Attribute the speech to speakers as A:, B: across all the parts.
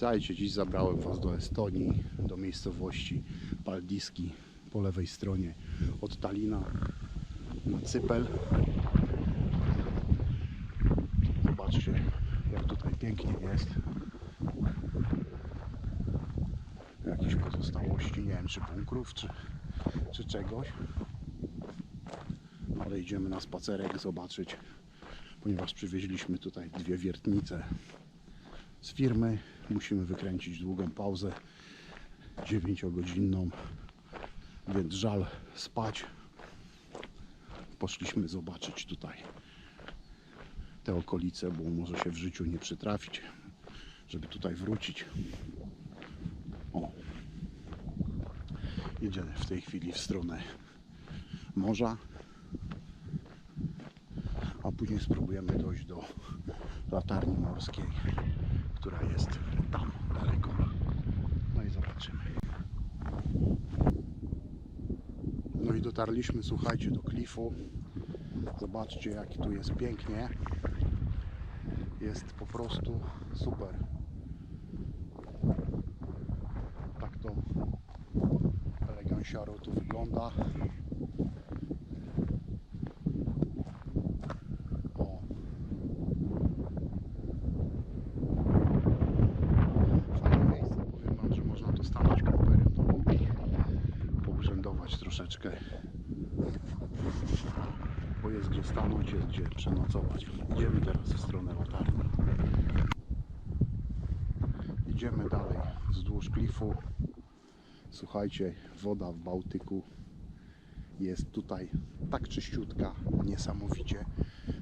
A: Witajcie, dziś zabrałem Was do Estonii, do miejscowości Paldiski po lewej stronie od Talina na Cypel. Zobaczcie jak tutaj pięknie jest. Jakieś pozostałości, nie wiem czy bunkrów, czy, czy czegoś. Ale idziemy na spacerek zobaczyć, ponieważ przywieźliśmy tutaj dwie wiertnice z firmy. Musimy wykręcić długą pauzę 9-godzinną, więc żal spać. Poszliśmy zobaczyć tutaj te okolice, bo może się w życiu nie przytrafić, żeby tutaj wrócić. O. Jedziemy w tej chwili w stronę morza, a później spróbujemy dojść do latarni morskiej, która jest tam daleko. No i zobaczymy. No i dotarliśmy, słuchajcie, do klifu. Zobaczcie, jak tu jest pięknie. Jest po prostu super. Tak to eleganciaro tu wygląda. O. Fajne miejsce, powiem Wam, że można tu stanąć kamperem, tu pourzędować troszeczkę. Bo jest gdzie stanąć, jest gdzie przenocować. Idziemy teraz w stronę latarni. Idziemy dalej wzdłuż klifu. Słuchajcie, woda w Bałtyku jest tutaj tak czyściutka, niesamowicie,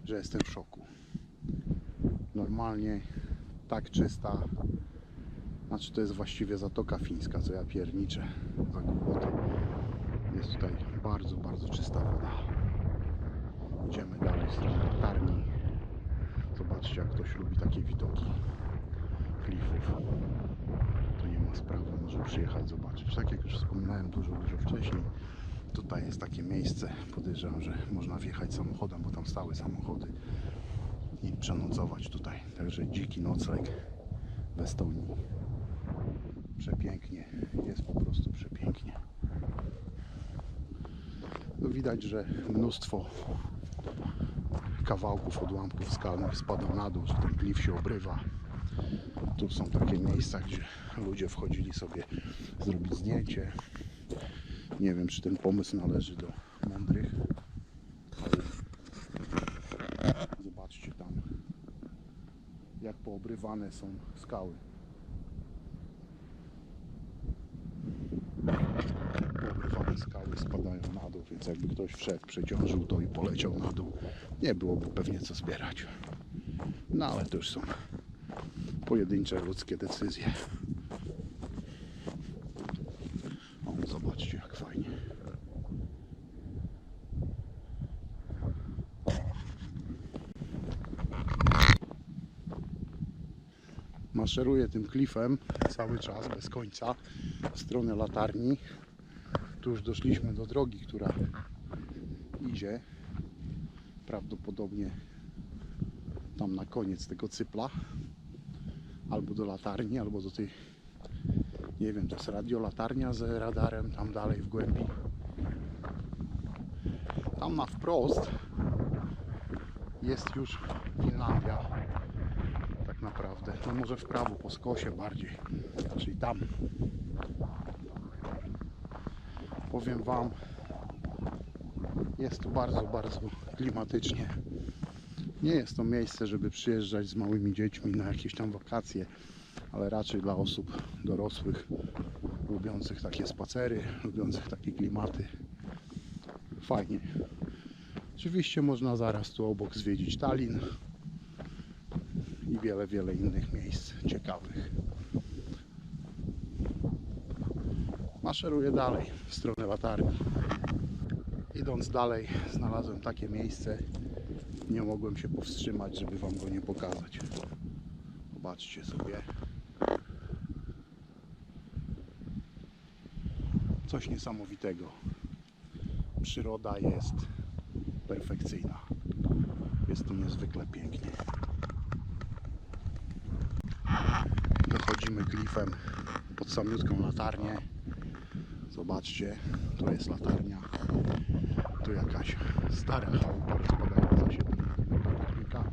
A: że jestem w szoku. Normalnie tak czysta, znaczy to jest właściwie Zatoka Fińska, co ja pierniczę za głupoty. Jest tutaj bardzo, bardzo czysta woda. Idziemy dalej w stronę latarni. Zobaczcie, jak ktoś lubi takie widoki klifów. To nie ma sprawy, może przyjechać zobaczyć. Tak jak już wspominałem dużo, dużo wcześniej, tutaj jest takie miejsce. Podejrzewam, że można wjechać samochodem, bo tam stały samochody i przenocować tutaj. Także dziki nocleg w Estonii. Przepięknie, jest po prostu przepięknie. Widać, że mnóstwo kawałków odłamków skalnych spada na dół, ten klif się obrywa. Tu są takie miejsca, gdzie ludzie wchodzili sobie zrobić zdjęcie. Nie wiem, czy ten pomysł należy do mądrych. Zobaczcie tam, jak poobrywane są skały. Poobrywane skały spadają na więc jakby ktoś wszedł, przeciążył to i poleciał na dół, nie byłoby pewnie co zbierać. No ale to już są pojedyncze ludzkie decyzje. O, zobaczcie jak fajnie. Maszeruję tym klifem cały czas, bez końca, w stronę latarni. Tu już doszliśmy do drogi, która idzie prawdopodobnie tam na koniec tego cypla albo do latarni, albo do tej nie wiem, to jest radiolatarnia z radarem tam dalej w głębi. Tam na wprost jest już Finlandia tak naprawdę. No może w prawo po skosie bardziej czyli tam powiem wam jest tu bardzo, bardzo klimatycznie nie jest to miejsce, żeby przyjeżdżać z małymi dziećmi na jakieś tam wakacje, ale raczej dla osób dorosłych, lubiących takie spacery, lubiących takie klimaty. Fajnie. Oczywiście można zaraz tu obok zwiedzić Tallin i wiele, wiele innych miejsc ciekawych. Maszeruję dalej w stronę latarni. Idąc dalej znalazłem takie miejsce, nie mogłem się powstrzymać, żeby Wam go nie pokazać. Zobaczcie sobie. Coś niesamowitego. Przyroda jest perfekcyjna. Jest tu niezwykle pięknie. Dochodzi lecimy klifem pod samiutką latarnię. Zobaczcie, tu jest latarnia. Tu jakaś stara chałupa rozpadająca się do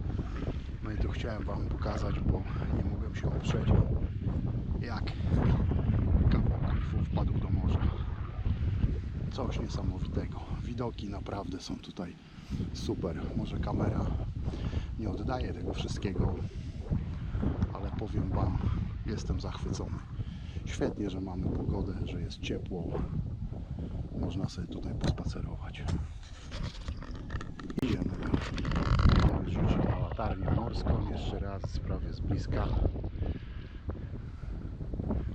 A: No i tu chciałem Wam pokazać, bo nie mogłem się oprzeć, jak kawał klifu wpadł do morza. Coś niesamowitego. Widoki naprawdę są tutaj super. Może kamera nie oddaje tego wszystkiego, ale powiem Wam, jestem zachwycony. Świetnie, że mamy pogodę, że jest ciepło. Można sobie tutaj pospacerować. Idziemy. Rzucić latarnię morską jeszcze raz, prawie z bliska.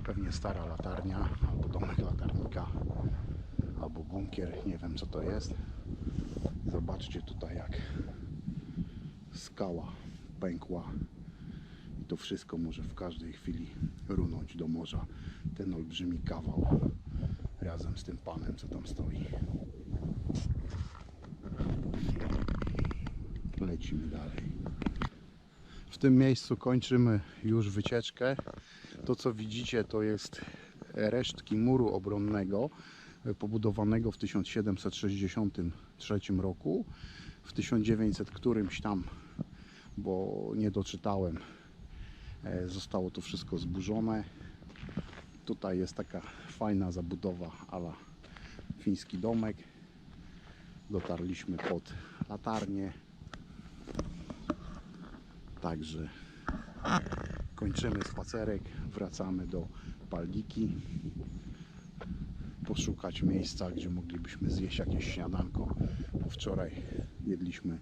A: Pewnie stara latarnia, albo domek latarnika, albo bunkier, nie wiem co to jest. Zobaczcie tutaj jak skała pękła i to wszystko może w każdej chwili runąć do morza. Ten olbrzymi kawał razem z tym panem, co tam stoi. Lecimy dalej. W tym miejscu kończymy już wycieczkę. To co widzicie to jest resztki muru obronnego e, pobudowanego w 1763 roku. W 1900 którymś tam, bo nie doczytałem, e, zostało to wszystko zburzone. Tutaj jest taka fajna zabudowa ala fiński domek. Dotarliśmy pod latarnię. Także kończymy spacerek, wracamy do Paldiki. Poszukać miejsca, gdzie moglibyśmy zjeść jakieś śniadanko. Bo wczoraj jedliśmy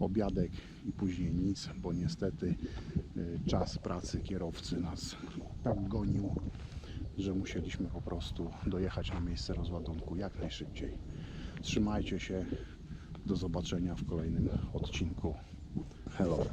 A: obiadek i później nic, bo niestety y, czas pracy kierowcy nas tak gonił, że musieliśmy po prostu dojechać na miejsce rozładunku jak najszybciej. Trzymajcie się. Do zobaczenia w kolejnym odcinku. Hello.